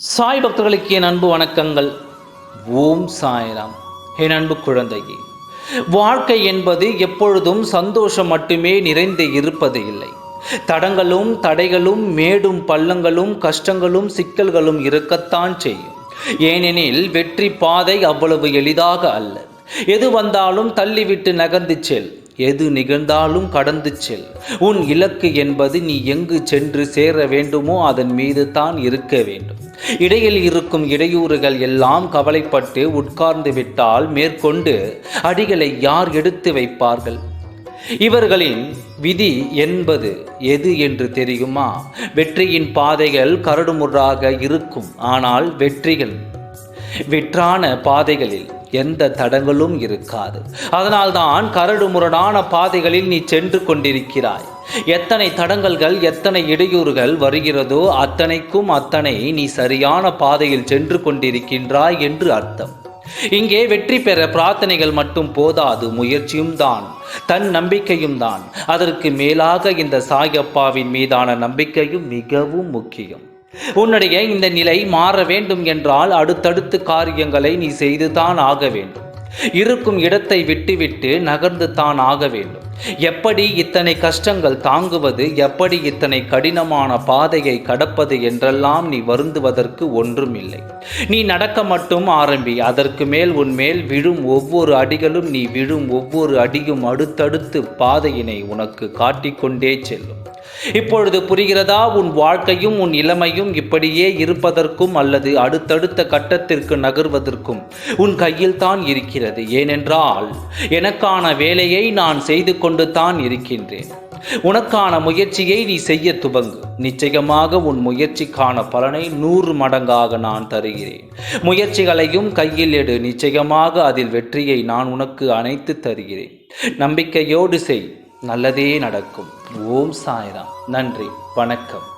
சாய் பக்தர்களுக்கு என் அன்பு வணக்கங்கள். ஓம் சாய்ராம். என் அன்பு குழந்தையே வாழ்க்கை என்பது எப்பொழுதும் சந்தோஷம் மட்டுமே நிறைந்து இருப்பது இல்லை. தடங்களும் தடைகளும் மேடும் பள்ளங்களும் கஷ்டங்களும் சிக்கல்களும் இருக்கத்தான் செய்யும். ஏனெனில் வெற்றி பாதை அவ்வளவு எளிதாக அல்ல. எது வந்தாலும் தள்ளிவிட்டு நகர்ந்து செல். எது நிகழ்ந்தாலும் கடந்து செல். உன் இலக்கு என்பது நீ எங்கு சென்று சேர வேண்டுமோ அதன் மீது தான் இருக்க வேண்டும். இடையில் இருக்கும் இடையூறுகள் எல்லாம் கவலைப்பட்டு உட்கார்ந்து விட்டால் மேற்கொண்டு அடிகளை யார் எடுத்து வைப்பார்கள்? இவர்களின் விதி என்பது எது என்று தெரியுமா? வெற்றியின் பாதைகள் கரடுமுறாக இருக்கும். ஆனால் வெற்றிகள் வெற்றான பாதைகளில் எந்த தடங்களும் இருக்காது. அதனால்தான் கரடு முரடான பாதைகளில் நீ சென்று கொண்டிருக்கிறாய். எத்தனை தடங்கல்கள் எத்தனை இடையூறுகள் வருகிறதோ அத்தனைக்கும் அத்தனை நீ சரியான பாதையில் சென்று கொண்டிருக்கின்றாய் என்று அர்த்தம். இங்கே வெற்றி பெற பிரார்த்தனைகள் மட்டும் போதாது முயற்சியும் தான் தன் நம்பிக்கையும் தான். அதற்கு மேலாக இந்த சாயப்பாவின் மீதான நம்பிக்கையும் மிகவும் முக்கியம். உன்னுடைய இந்த நிலை மாற வேண்டும் என்றால் அடுத்தடுத்து காரியங்களை நீ செய்துதான் ஆக வேண்டும். இருக்கும் இடத்தை விட்டுவிட்டு நகர்ந்து தான் ஆக வேண்டும். எப்படி இத்தனை கஷ்டங்கள் தாங்குவது எப்படி இத்தனை கடினமான பாதையை கடப்பது என்றெல்லாம் நீ வருந்துவதற்கு ஒன்றும் இல்லை நீ நடக்க மட்டும் ஆரம்பி அதற்கு மேல் உன் மேல் விழும் ஒவ்வொரு அடிகளும் நீ விழும் ஒவ்வொரு அடியும் அடுத்தடுத்து பாதையினை உனக்கு காட்டிக்கொண்டே செல்லும். இப்பொழுது புரிகிறதா? உன் வாழ்க்கையும் உன் இளமையும் இப்படியே இருப்பதற்கும் அல்லது அடுத்தடுத்த கட்டத்திற்கு நகர்வதற்கும் உன் கையில் தான் இருக்கிறது. ஏனென்றால் எனக்கான வேலையை நான் செய்து கொண்டு கொண்டு தான் இருக்கின்றேன். உனக்கான முயற்சியை நீ செய்ய துவங்கு. நிச்சயமாக உன் முயற்சிக்கான பலனை நூறு மடங்காக நான் தருகிறேன். முயற்சிகளையும் கையில் எடு. நிச்சயமாக அதில் வெற்றியை நான் உனக்கு அணைத்து தருகிறேன். நம்பிக்கையோடு செய். நல்லதே நடக்கும். ஓம் சாய்ராம். நன்றி. வணக்கம்.